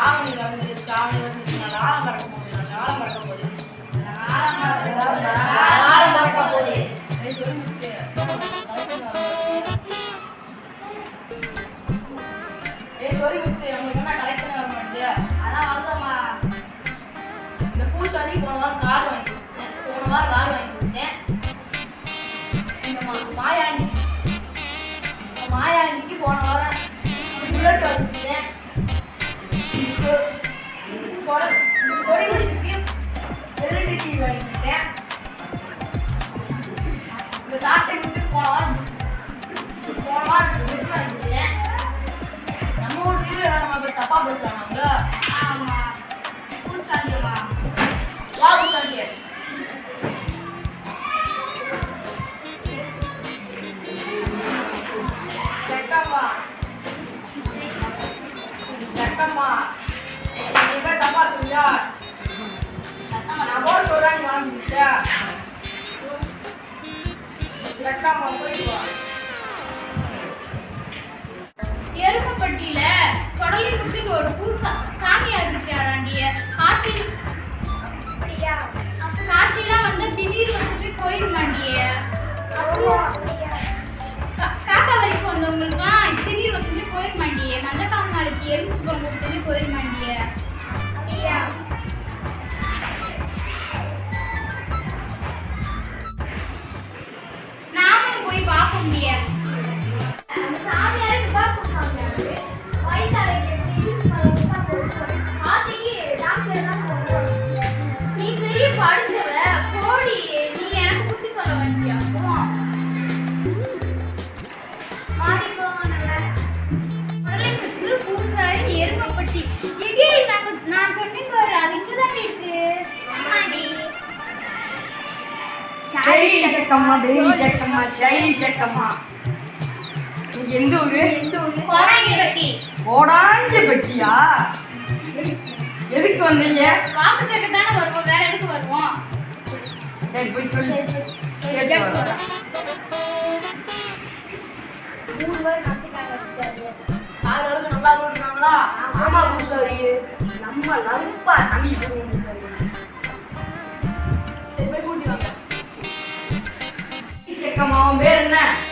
ஆவணி வந்து ஆவணி வந்து ஆழம் பறக்க போகுது ஆழம் பறக்க போகுது ஆழம் பறக்க போகுது. நம்மளுக்கு என்ன வர அதான் வந்தோம்மா. இந்த பூச்சாண்டி போன வாரம் கார் வாங்கி போன வாரம் கார் வாங்கி கொடுத்தேன். இந்த மாயாண்டி மாயாண்டிக்கு போன வாரம் புல்லட் வாங்கி எருமப்பட்டியில கடலை குடுத்துட்டு ஒரு பூ சாமியார் இருக்கிறாண்டிய காசி. காட்சியெல்லாம் வந்து திடீர் வச்சுட்டு போயிருந்தாண்டிய காக்கா வரைக்கும் வந்தவங்களுக்குலாம் திடீர் வச்சுட்டு போயிருமாண்டியே நல்ல காமனாளுக்கு எரிஞ்சு போன போயிருமாண்டியே ஜக்கம்மா ஜெய் ஜக்கம்மா ஜெய் ஜக்கம்மா நீங்க எந்த ஊரு? கோடாஞ்சப்பட்டியா எதுக்கு வந்தீங்க? வாக்கு கேட்க தானே வருவோம் வேற எதுக்கு வருவோம்? சரி போய் சொல்லு. கேட்டு கேட்டு வரேன். நல்லா போட்டுருக்காங்களா ஆமா பூசாரி. நம்ம நம்பா நம்பி சரி போய் கூட்டி come on, better now.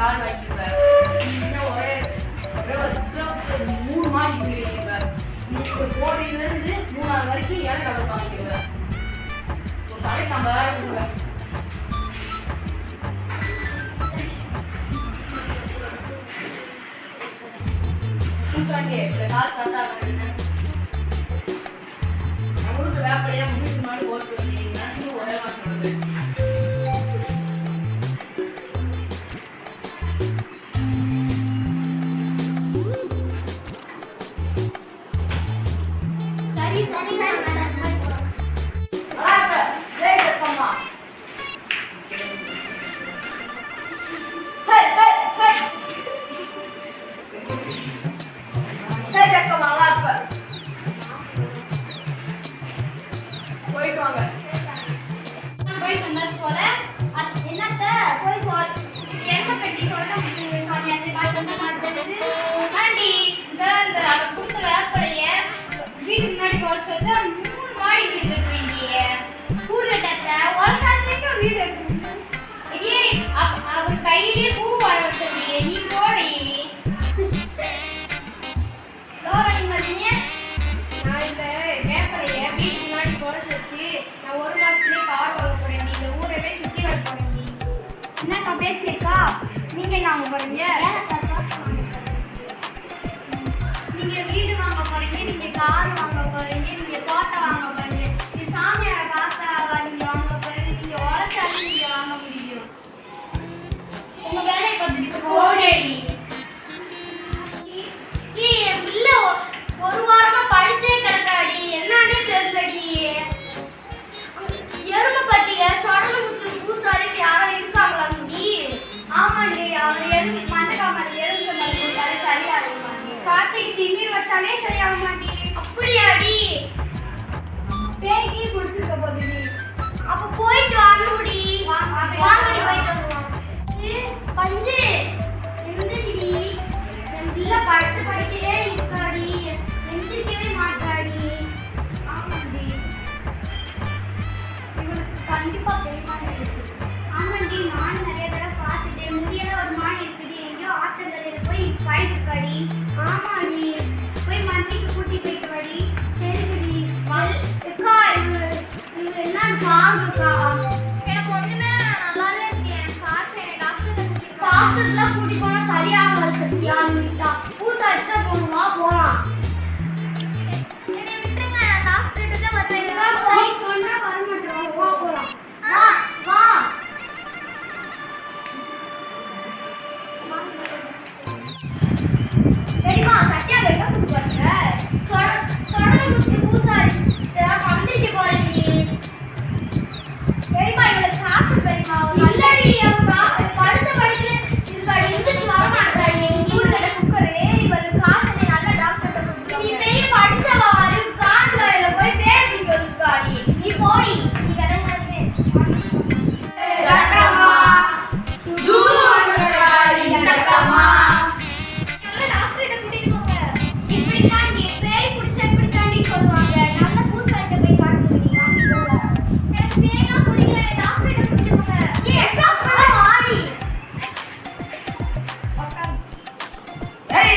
Car வாங்கிடுவார் ஒரே ஒரே வருஷத்தில் மூணு மாடி குடியிருப்பார் இப்போ கோடியிலேருந்து மூணாவது வரைக்கும் ஏழை கவர் காமிக்கிறார் ஒரு தலைக்கு ஐம்பதாயிரம் கொடுக்குறார் கூட்டாண்டியே காசு கட்டாங்க Hey, come on. பேய்க்கு குடிச்சிருக்க போகுது அப்ப போயிட்டு வாங்கடி வாங்கடி போயிட்டு வருவோம் பஞ்சு. என்ன பாருக்கா எனக்கு ஒண்ணுமே நல்லாவே இருக்கேன். காய்ச்சல் டாக்டர் டாக்டர்லாம் கூட்டி போனா சரியாக சத்தியா நிட்டா பூசாரி தான் போகணுமா? போலாம். என்னை விட்டுருங்க. நான் டாக்டர்கிட்ட தான் வரேன் நீ Maria.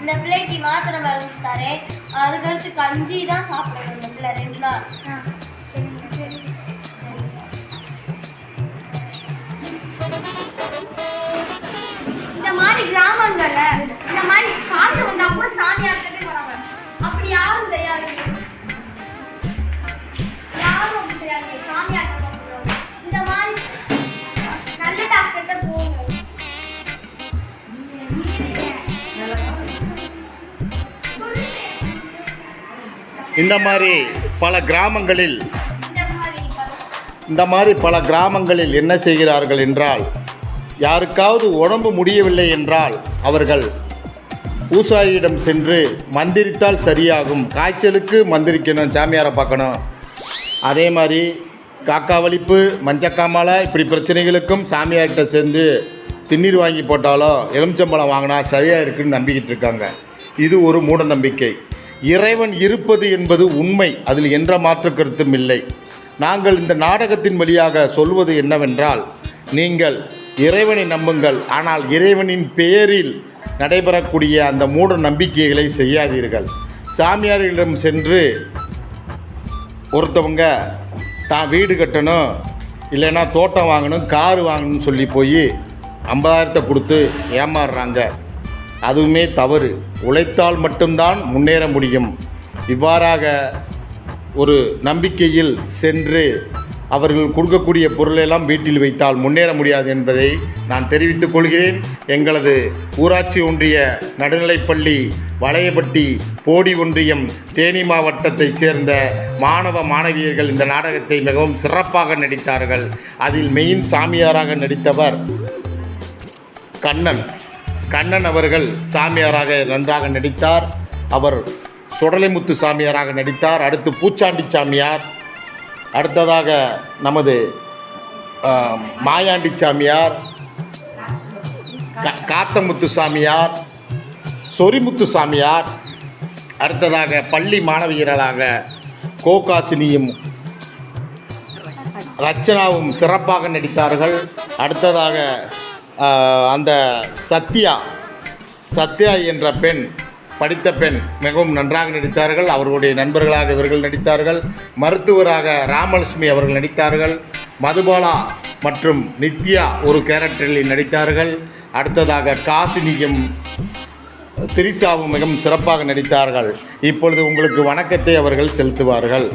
இந்த பிள்ளைக்கு மாத்திரை மருந்து தரேன். அதுக்கடுத்து கஞ்சி தான் சாப்பிடணும் இந்த பிள்ளை ரெண்டு நாள். மாதிரி கிராமங்கள்ல இந்த மாதிரி காசு வந்தா கூட சாமியார்கிட்டே போறாங்க. அப்படி யாரும் தெரியாது யாரும் அப்படி தெரியாது சாமியார்கிட்ட போறாங்க. இந்த மாதிரி நல்ல டாக்டர்கிட்ட போங்க. இந்த மாதிரி பல கிராமங்களில் இந்த மாதிரி பல கிராமங்களில் என்ன செய்கிறார்கள் என்றால் யாருக்காவது உடம்பு முடியவில்லை என்றால் அவர்கள் பூசாரியிடம் சென்று மந்திரித்தால் சரியாகும். காய்ச்சலுக்கு மந்திரிக்கணும் சாமியாரை பார்க்கணும். அதே மாதிரி காக்கா வலிப்பு மஞ்சக்காமலை இப்படி பிரச்சனைகளுக்கும் சாமியார்கிட்ட சென்று திண்ணீர் வாங்கி போட்டாலோ எலுமிச்சம்பழம் வாங்கினா சரியாக இருக்குன்னு நம்பிக்கிட்டு இருக்காங்க. இது ஒரு மூட நம்பிக்கை. இறைவன் இருப்பது என்பது உண்மை. அதில் என்ற மாற்று கருத்தும் இல்லை. நாங்கள் இந்த நாடகத்தின் வழியாக சொல்வது என்னவென்றால் நீங்கள் இறைவனை நம்புங்கள். ஆனால் இறைவனின் பெயரில் நடைபெறக்கூடிய அந்த மூட நம்பிக்கைகளை செய்யாதீர்கள். சாமியார்களிடம் சென்று ஒருத்தவங்க தான் வீடு கட்டணும் இல்லைன்னா தோட்டம் வாங்கணும் கார் வாங்கணும்னு சொல்லி போய் ஐம்பதாயிரத்தை கொடுத்து ஏமாறுறாங்க. அதுவுமே தவறு. உழைத்தால் மட்டும்தான் முன்னேற முடியும். இவ்வாறாக ஒரு நம்பிக்கையில் சென்று அவர்கள் கொடுக்கக்கூடிய பொருளெல்லாம் வீட்டில் வைத்தால் முன்னேற முடியாது என்பதை நான் தெரிவித்துக் கொள்கிறேன். எங்களது ஊராட்சி ஒன்றிய நடுநிலைப்பள்ளி வளையப்பட்டி போடி ஒன்றியம் தேனி மாவட்டத்தைச் சேர்ந்த மாணவ மாணவியர்கள் இந்த நாடகத்தை மிகவும் சிறப்பாக நடித்தார்கள். அதில் மெயின் சாமியாராக நடித்தவர் கண்ணன். கண்ணன் அவர்கள் சாமியாராக நன்றாக நடித்தார். அவர் சுடலைமுத்து சாமியாராக நடித்தார். அடுத்து பூச்சாண்டி சாமியார். அடுத்ததாக நமது மாயாண்டி சாமியார் காத்தமுத்து சாமியார் சொரிமுத்து சாமியார் அடுத்ததாக பள்ளி மாணவியர்களாக கோகாசினியும் ரச்சனாவும் சிறப்பாக நடித்தார்கள். அடுத்ததாக அந்த சத்யா சத்யா என்ற பெண் படித்த பெண் மிகவும் நன்றாக நடித்தார்கள். அவர்களுடைய நண்பர்களாக இவர்கள் நடித்தார்கள். மருத்துவராக ராமலட்சுமி அவர்கள் நடித்தார்கள். மதுபாலா மற்றும் நித்யா ஒரு கேரக்டரில் நடித்தார்கள். அடுத்ததாக காசினியும் திரிசாவும் மிகவும் சிறப்பாக நடித்தார்கள். இப்பொழுது உங்களுக்கு வணக்கத்தை அவர்கள் செலுத்துவார்கள்.